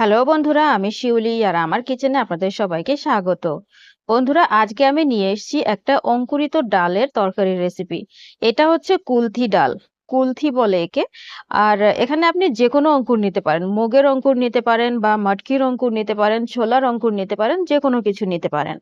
Hello বন্ধুরা, আমি শিউলি আর আমার কিচেনে আপনাদের সবাইকে স্বাগত। বন্ধুরা, আজকে আমি নিয়ে এসেছি একটা অঙ্কুরিত ডালের তরকারি রেসিপি এটা হচ্ছে কুলথি ডাল, কুলথি বলে একে। আর এখানে আপনি যে কোনো অঙ্কুর নিতে পারেন। মুগের অঙ্কুর নিতে পারেন বা মটকির অঙ্কুর নিতে পারেন, ছোলার অঙ্কুর নিতে পারেন যে কোনো কিছু নিতে পারেন।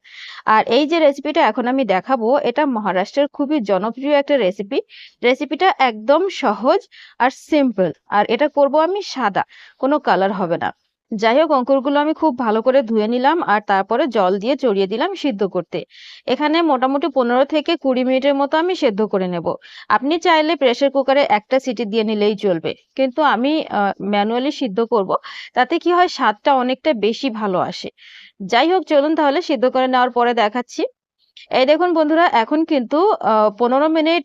আর এই যে রেসিপিটা এখন আমি দেখাবো, এটা মহারাষ্ট্রের খুবই জনপ্রিয় একটা রেসিপি রেসিপিটা একদম সহজ আর সিম্পল আর এটা করব আমি সাদা, কোনো কালার হবে না। যাই হোক, অঙ্কুরগুলো আমি খুব ভালো করে ধুয়ে নিলাম আর তারপরে জল দিয়ে চড়িয়ে দিলাম সিদ্ধ করতে। এখানে মোটামুটি পনেরো থেকে কুড়ি মিনিটের মতো আমি সেদ্ধ করে নেব। আপনি চাইলে প্রেশার কুকারে একটা সিটি দিয়ে নিলেই চলবে। কিন্তু আমি ম্যানুয়ালি সিদ্ধ করব, তাতে কি হয়, স্বাদটা অনেকটা বেশি ভালো আসে। যাই হোক, চলুন তাহলে সিদ্ধ করে নেওয়ার পরে দেখাচ্ছি। এই দেখুন বন্ধুরা, এখন কিন্তু পনেরো মিনিট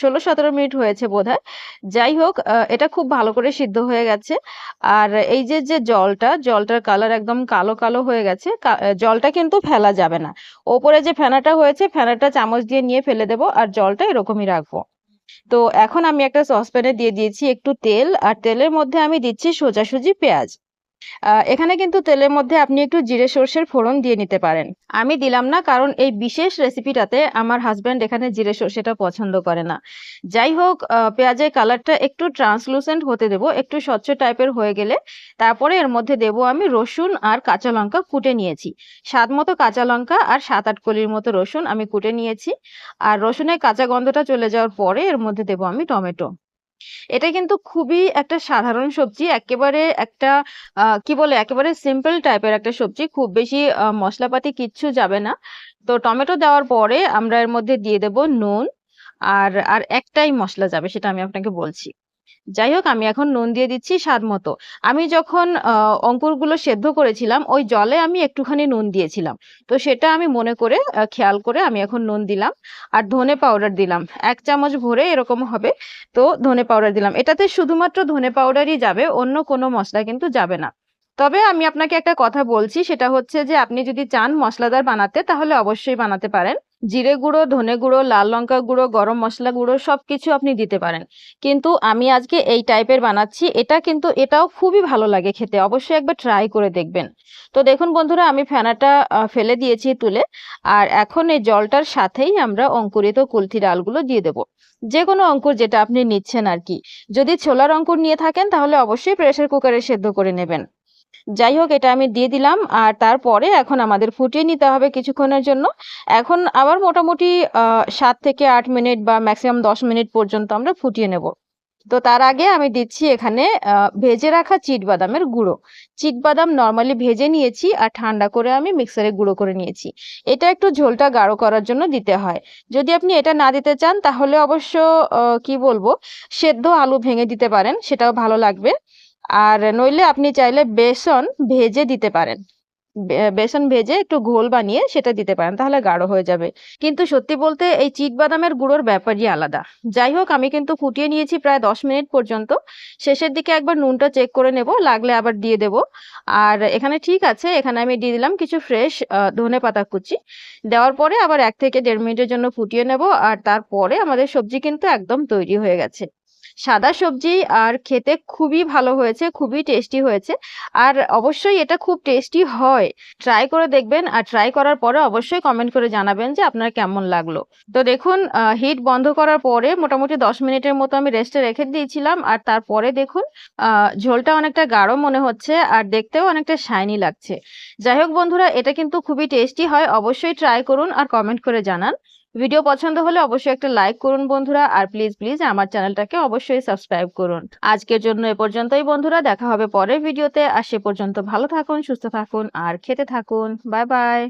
ষোলো সতেরো মিনিট হয়েছে বোধহয়। যাই হোক এটা খুব ভালো করে সিদ্ধ হয়ে গেছে। আর এই যে যে জলটা, জলটার কালার একদম কালো কালো হয়ে গেছে জলটা কিন্তু ফেলা যাবে না। ওপরে যে ফেনাটা হয়েছে, ফেনাটা চামচ দিয়ে নিয়ে ফেলে দেবো আর জলটা এরকমই রাখব। তো এখন আমি একটা সসপ্যানে দিয়ে দিয়েছি একটু তেল, আর তেলের মধ্যে আমি দিচ্ছি সোজাসুজি পেঁয়াজ। এখানে কিন্তু তেলের মধ্যে আপনি একটু জিরে সর্ষের ফোড়ন দিয়ে নিতে পারেন। আমি দিলাম না, কারণ এই বিশেষ রেসিপিটাতে আমার হাজব্যান্ড এখানে জিরে সর্ষেটা পছন্দ করে না। যাই হোক পেঁয়াজের কালারটা একটু ট্রান্সলুসেন্ট হতে দেবো, একটু স্বচ্ছ টাইপের হয়ে গেলে। তারপরে এর মধ্যে দেবো আমি রসুন আর কাঁচা লঙ্কা কুটে নিয়েছি। স্বাদ মতো কাঁচা লঙ্কা আর সাত আট কলির মতো রসুন আমি কুটে নিয়েছি। আর রসুনের কাঁচা গন্ধটা চলে যাওয়ার পরে এর মধ্যে দেবো আমি টমেটো। এটা কিন্তু খুবই একটা সাধারণ সবজি, একেবারে একটা কি বলে, একেবারে সিম্পল টাইপের একটা সবজি। খুব বেশি মশলাপাতি কিচ্ছু যাবে না। তো টমেটো দেওয়ার পরে আমরা এর মধ্যে দিয়ে দেব নুন, আর আর একটাই মশলা যাবে, সেটা আমি আপনাকে বলছি। যাই হোক, আমি এখন নুন দিয়ে দিচ্ছি স্বাদ মতো। আমি যখন অঙ্কুরগুলো সেদ্ধ করেছিলাম, ওই জলে আমি একটুখানি নুন দিয়েছিলাম। তো সেটা আমি মনে করে খেয়াল করে আমি এখন নুন দিলাম। আর ধনে পাউডার দিলাম। এক চামচ ভরে এরকম হবে। তো ধনে পাউডার দিলাম। এটাতে শুধুমাত্র ধনে পাউডারই যাবে, অন্য কোনো মশলা কিন্তু যাবে না। তবে আমি আপনাকে একটা কথা বলছি, সেটা হচ্ছে যে আপনি যদি চান মশলাদার বানাতে, তাহলে অবশ্যই বানাতে পারেন। জিরে গুঁড়ো, ধনে গুঁড়ো, লাল লঙ্কা গুঁড়ো, গরম মশলা গুঁড়ো, সবকিছু আপনি দিতে পারেন। কিন্তু আমি আজকে এই টাইপের বানাচ্ছি, এটা কিন্তু এটাও খুবই ভালো লাগে খেতে, অবশ্যই একবার ট্রাই করে দেখবেন। তো দেখুন বন্ধুরা, আমি ফেনাটা ফেলে দিয়েছি তুলে, আর এখন এই জলটার সাথেই আমরা অঙ্কুরিত কুলথি ডালগুলো দিয়ে দেবো। যে কোনো অঙ্কুর যেটা আপনি নিচ্ছেন আর কি। যদি ছোলার অঙ্কুর নিয়ে থাকেন, তাহলে অবশ্যই প্রেসার কুকারে সেদ্ধ করে নেবেন। যাই হোক, এটা আমি দিয়ে দিলাম। আর তারপরে এখন আমাদের ফুটিয়ে নিতে হবে কিছুক্ষণের জন্য। এখন আবার মোটামুটি সাত থেকে আট মিনিট বা ম্যাক্সিমাম দশ মিনিট পর্যন্ত আমরা ফুটিয়ে নেব। তো তার আগে আমি দিচ্ছি এখানে ভেজে রাখা চিট বাদামের গুঁড়ো। চিট বাদাম নর্মালি ভেজে নিয়েছি আর ঠান্ডা করে আমি মিক্সারে গুঁড়ো করে নিয়েছি। এটা একটু ঝোলটা গাঢ় করার জন্য দিতে হয়। যদি আপনি এটা না দিতে চান, তাহলে অবশ্য কি বলব, সেদ্ধ আলু ভেঙে দিতে পারেন, সেটাও ভালো লাগবে। আর নইলে আপনি চাইলে বেসন ভেজে দিতে পারেন। বেসন ভেজে একটু ঘোল বানিয়ে সেটা দিতে পারেন, তাহলে গাঢ় হয়ে যাবে। কিন্তু সত্যি বলতে এই চিট বাদামের গুঁড়োর ব্যাপারই আলাদা। যাই হোক, আমি কিন্তু ফুটিয়ে নিয়েছি প্রায় দশ মিনিট পর্যন্ত। শেষের দিকে একবার নুনটা চেক করে নেব, লাগলে আবার দিয়ে দেব। আর এখানে ঠিক আছে, এখানে আমি দিয়ে দিলাম কিছু ফ্রেশ ধনে পাতা কুচি। দেওয়ার পরে আবার এক থেকে দেড় মিনিটের জন্য ফুটিয়ে নেব, আর তারপরে আমাদের সবজি কিন্তু একদম তৈরি হয়ে গেছে। সাদা সবজি আর খেতে খুবই ভালো হয়েছে, খুবই টেস্টি হয়েছে। আর অবশ্যই এটা খুব টেস্টি হয়। ট্রাই করে দেখবেন আর ট্রাই করার পরে অবশ্যই কমেন্ট করে জানাবেন যে আপনার কেমন লাগল। তো দেখুন হিট বন্ধ করার পরে মোটামুটি দশ মিনিটের মতো আমি রেস্টে রেখে দিয়েছিলাম। আর তারপরে দেখুন ঝোলটা অনেকটা গাঢ় মনে হচ্ছে আর দেখতেও অনেকটা শাইনি লাগছে। যাই হোক বন্ধুরা, এটা কিন্তু খুবই টেস্টি হয়। অবশ্যই ট্রাই করুন আর কমেন্ট করে জানান। ভিডিও পছন্দ হলে অবশ্যই একটা লাইক করুন বন্ধুরা, আর প্লিজ প্লিজ আমার চ্যানেলটাকে অবশ্যই সাবস্ক্রাইব করুন। আজকের জন্য এ পর্যন্তই বন্ধুরা, দেখা হবে পরের ভিডিওতে। আর সে পর্যন্ত ভালো থাকুন, সুস্থ থাকুন, আর খেতে থাকুন। Bye bye.